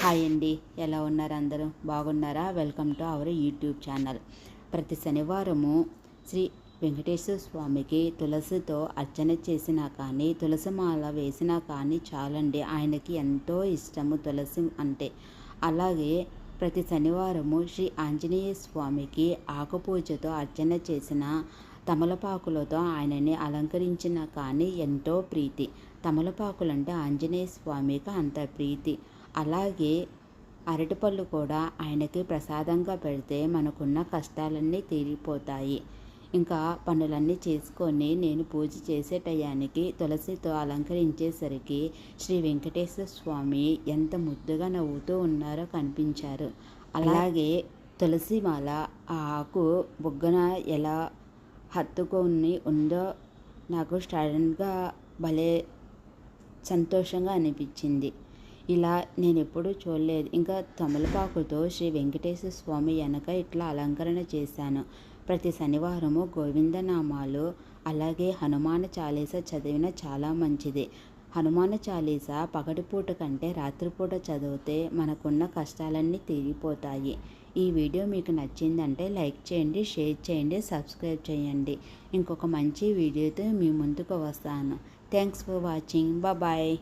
Hi అండి. ఎలా ఉన్నారు అందరూ? బాగున్నారా? Welcome to our YouTube channel. ప్రతి శనివారము శ్రీ వెంకటేశ్వర స్వామికి తులసితో అర్చన చేసినా కానీ తులసి మాల వేసినా కానీ చాలండి. ఆయనకి ఎంతో ఇష్టము తులసి అంటే. అలాగే ప్రతి శనివారము శ్రీ ఆంజనేయ స్వామికి ఆకుపూజతో అర్చన చేసిన తమలపాకులతో ఆయనని అలంకరించిన కానీ ఎంతో ప్రీతి. తమలపాకులంటే ఆంజనేయ స్వామికి అంత ప్రీతి. అలాగే అరటిపళ్ళు కూడా ఆయనకి ప్రసాదంగా పెడితే మనకున్న కష్టాలన్నీ తీరిపోతాయి. ఇంకా పనులన్నీ చేసుకొని నేను పూజ చేసే టయానికి తులసితో అలంకరించేసరికి శ్రీ వెంకటేశ్వర స్వామి ఎంత ముద్దుగా నవ్వుతూ ఉన్నారో కనిపించారు. అలాగే తులసి మాల ఆ ఆకు బుగ్గన ఎలా హత్తుకొని ఉందో నాకు సడన్గా భలే సంతోషంగా అనిపించింది. ఇలా నేను ఎప్పుడూ చూడలేదు. ఇంకా తమలపాకుతో శ్రీ వెంకటేశ్వర స్వామి వెనక ఇట్లా అలంకరణ చేశాను. ప్రతి శనివారము గోవిందనామాలు అలాగే హనుమాన చాలీస చదివిన చాలా మంచిది. హనుమాన చాలీస పగటిపూట కంటే రాత్రిపూట చదివితే మనకున్న కష్టాలన్నీ తీరిపోతాయి. ఈ వీడియో మీకు నచ్చిందంటే లైక్ చేయండి షేర్ చేయండి సబ్స్క్రైబ్ చేయండి. ఇంకొక మంచి వీడియోతో మీ ముందుకు వస్తాను. Thanks for watching. బాయ్.